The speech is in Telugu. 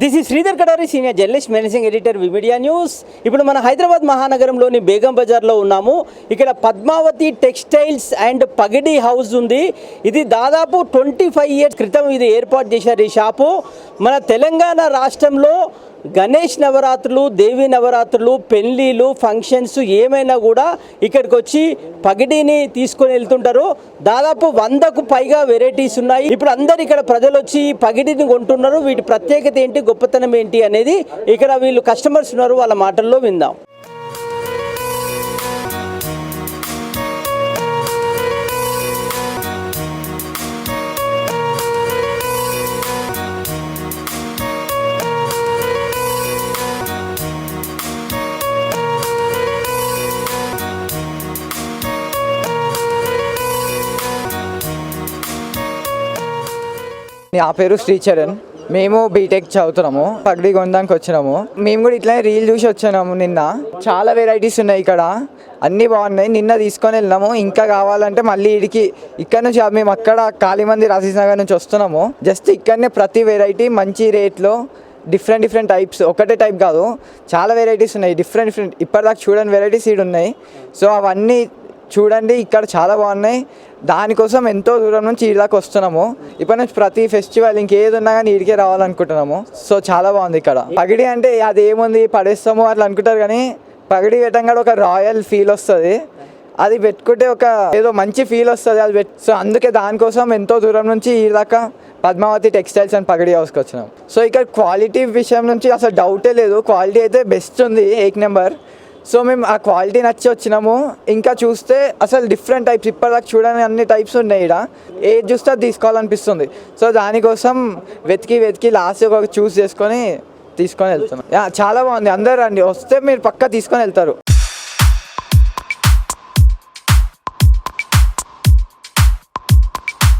దిస్ ఈ Sridhar Kadari senior journalist managing editor V media news ఇప్పుడు మన హైదరాబాద్ మహానగరంలోని బేగం బజార్లో ఉన్నాము. ఇక్కడ Padmavathi textiles and Pagidi house ఉంది. ఇది దాదాపు ట్వంటీ ఫైవ్ ఇయర్స్ క్రితం ఇది ఏర్పాటు చేశారు ఈ షాపు. మన తెలంగాణ రాష్ట్రంలో గణేష్ నవరాత్రులు దేవి నవరాత్రులు పెళ్ళిళ్ళు ఫంక్షన్స్ ఏమైనా కూడా ఇక్కడికి వచ్చి పగిడిని తీసుకొని వెళ్తుంటారు. దాదాపు వందకు పైగా వెరైటీస్ ఉన్నాయి. ఇప్పుడు అందరు ఇక్కడ ప్రజలు వచ్చి ఈ పగిడిని కొంటున్నారు. వీటి ప్రత్యేకత ఏంటి గొప్పతనం ఏంటి అనేది ఇక్కడ వీళ్ళు కస్టమర్స్ ఉన్నారు. వాళ్ళ మాటల్లో విందాం. నా పేరు శ్రీచరణ్. మేము బీటెక్ చదువుతున్నాము. పగడి కొనడానికి వచ్చినాము. మేము కూడా ఇట్లనే రీల్ చూసి వచ్చినాము నిన్న. చాలా వెరైటీస్ ఉన్నాయి ఇక్కడ. అన్నీ బాగున్నాయి. నిన్న తీసుకొని వెళ్ళినాము. ఇంకా కావాలంటే మళ్ళీ ఇడికి ఇక్కడ నుంచి మేము అక్కడ కాళీమంది రాజీవ్ నగర్ నుంచి వస్తున్నాము. జస్ట్ ఇక్కడనే ప్రతి వెరైటీ మంచి రేట్లో డిఫరెంట్ డిఫరెంట్ టైప్స్ ఒకటే టైప్ కాదు. చాలా వెరైటీస్ ఉన్నాయి. డిఫరెంట్ డిఫరెంట్ ఇప్పటిదాకా చూడని వెరైటీస్ ఈడు ఉన్నాయి సో అవన్నీ చూడండి ఇక్కడ చాలా బాగున్నాయి. దానికోసం ఎంతో దూరం నుంచి ఈ దాకా వస్తున్నాము. ఇప్పటి నుంచి ప్రతి ఫెస్టివల్ ఇంకేది ఉన్నా కానీ ఈడికే రావాలనుకుంటున్నాము. సో చాలా బాగుంది ఇక్కడ. పగిడి అంటే అది ఏముంది? పడేస్తాము అట్లా అనుకుంటారు కానీ పగిడి పెట్టంగా ఒక రాయల్ ఫీల్ వస్తుంది. అది పెట్టుకుంటే ఒక ఏదో మంచి ఫీల్ వస్తుంది అది పెట్ సో అందుకే దానికోసం ఎంతో దూరం నుంచి ఈ దాకా పద్మావతి టెక్స్టైల్స్ అండ్ పగడి హౌస్కి వచ్చినాం. సో ఇక్కడ క్వాలిటీ విషయం నుంచి అసలు డౌటే లేదు. క్వాలిటీ అయితే బెస్ట్ ఉంది ఏక్ నెంబర్ సో మేము ఆ క్వాలిటీ నచ్చి వచ్చినాము. ఇంకా చూస్తే అసలు డిఫరెంట్ టైప్స్ ఇప్పటిదాకా చూడని అన్ని టైప్స్ ఉన్నాయి ఇక్కడ ఏది చూస్తే అది తీసుకోవాలనిపిస్తుంది. సో దానికోసం వెతికి వెతికి లాస్ట్ ఒక చూస్ చేసుకొని తీసుకొని వెళ్తున్నాం. చాలా బాగుంది. అందరు రండి. వస్తే మీరు పక్కా తీసుకొని వెళ్తారు.